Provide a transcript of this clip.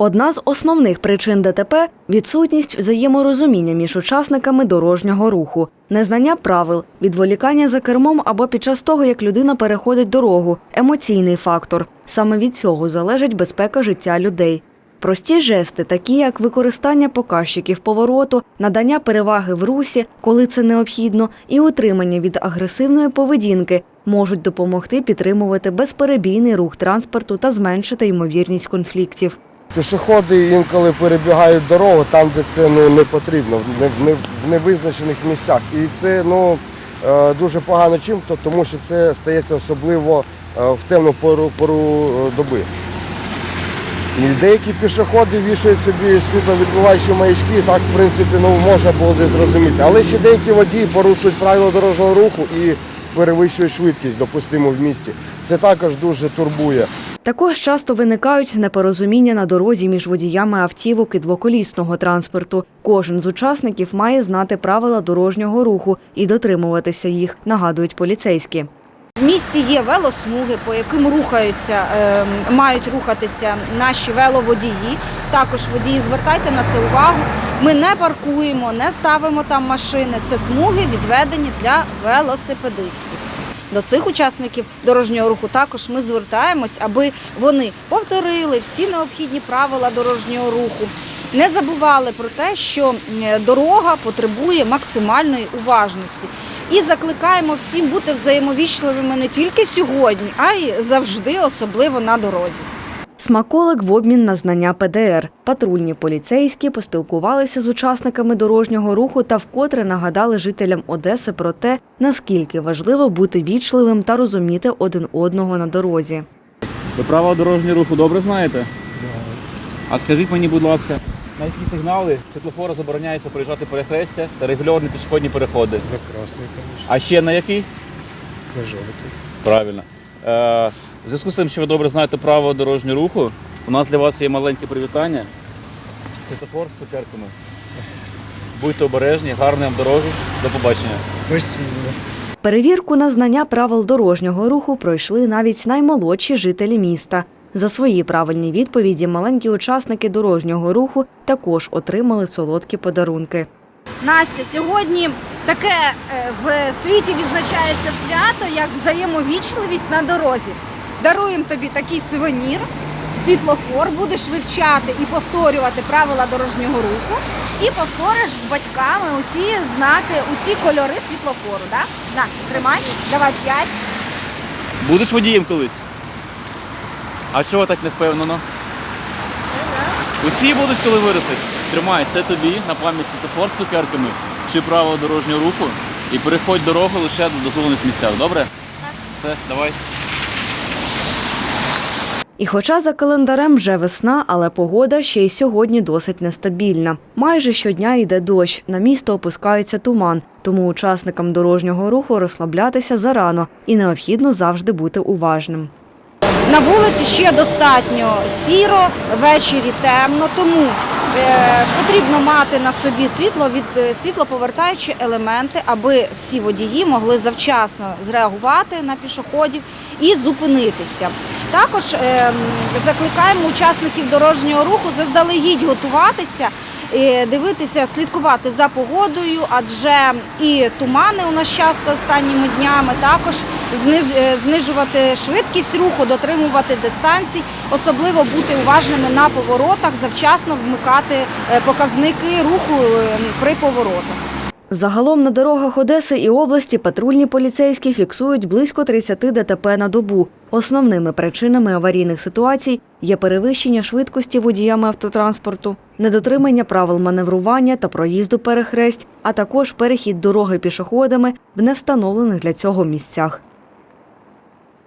Одна з основних причин ДТП відсутність взаєморозуміння між учасниками дорожнього руху, незнання правил, відволікання за кермом або під час того, як людина переходить дорогу, емоційний фактор. Саме від цього залежить безпека життя людей. Прості жести, такі як використання показчиків повороту, надання переваги в русі, коли це необхідно, і утримання від агресивної поведінки, можуть допомогти підтримувати безперебійний рух транспорту та зменшити ймовірність конфліктів. Пішоходи інколи перебігають дорогу там, де це ну, не потрібно, в не- в невизначених місцях. І це ну, е, дуже погано чим, то, тому що це стається особливо е, в темну пору, пору е, доби. І деякі пішоходи вішають собі світловідбиваючі маячки, так в принципі ну, можна було десь зрозуміти. Але ще деякі водії порушують правила дорожнього руху і перевищують швидкість, допустимо, в місті. Це також дуже турбує. Також часто виникають непорозуміння на дорозі між водіями автівок і двоколісного транспорту. Кожен з учасників має знати правила дорожнього руху і дотримуватися їх, нагадують поліцейські. В місті є велосмуги, по яким рухаються, е, мають рухатися наші веловодії. Також водії, звертайте на це увагу. Ми не паркуємо, не ставимо там машини. Це смуги відведені для велосипедистів. До цих учасників дорожнього руху також ми звертаємось, аби вони повторили всі необхідні правила дорожнього руху. Не забували про те, що дорога потребує максимальної уважності. І закликаємо всім бути взаємовічливими не тільки сьогодні, а й завжди, особливо на дорозі. Смаколик в обмін на знання ПДР. Патрульні поліцейські поспілкувалися з учасниками дорожнього руху та вкотре нагадали жителям Одеси про те, наскільки важливо бути вічливим та розуміти один одного на дорозі. Ви правила дорожнього руху добре знаєте? А скажіть мені, будь ласка, на які сигнали світлофора забороняється проїжджати перехрестя та регульовані пішохідні переходи? На красный, конечно, А ще на який? на желтый. Правильно. Е, в зв'язку з тим, що ви добре знаєте правила дорожнього руху, у нас для вас є маленьке привітання. Світлофор з цукерками. Будьте обережні, гарної вам дороги. До побачення. Спасибо. Перевірку на знання правил дорожнього руху пройшли навіть наймолодші жителі міста. За свої правильні відповіді маленькі учасники дорожнього руху також отримали солодкі подарунки. Настя, сьогодні таке е, в світі відзначається свято, як взаємовічливість на дорозі. Даруємо тобі такий сувенір, світлофор, будеш вивчати і повторювати правила дорожнього руху. І повториш з батьками усі знаки, усі кольори світлофору. Да? На, тримай, давай п'ять. Будеш водієм колись? А чого так не впевнено? Усі будуть, коли виростуть. Тримай, це тобі на пам'ять світофор з цукерками чи правила дорожнього руху і переходь дорогу лише до дозволених місцях, добре? Так. Все, давай. І хоча за календарем вже весна, але погода ще й сьогодні досить нестабільна. Майже щодня йде дощ, на місто опускається туман, тому учасникам дорожнього руху розслаблятися зарано і необхідно завжди бути уважним. На вулиці ще достатньо сіро, ввечері темно, тому потрібно мати на собі світло від е, світлоповертаючі елементи, аби всі водії могли завчасно зреагувати на пішоходів і зупинитися. Також е, закликаємо учасників дорожнього руху заздалегідь готуватися. Дивитися, слідкувати за погодою, адже і тумани у нас часто останніми днями також е, знижувати швидкість руху, дотримувати дистанцій, особливо бути уважними на поворотах, завчасно вмикати е, показники руху е, при поворотах. Загалом на дорогах Одеси і області патрульні поліцейські фіксують близько 30 ДТП на добу. Основними причинами аварійних ситуацій є перевищення швидкості водіями автотранспорту, недотримання правил маневрування та проїзду перехресть, а також перехід дороги пішоходами в невстановлених для цього місцях.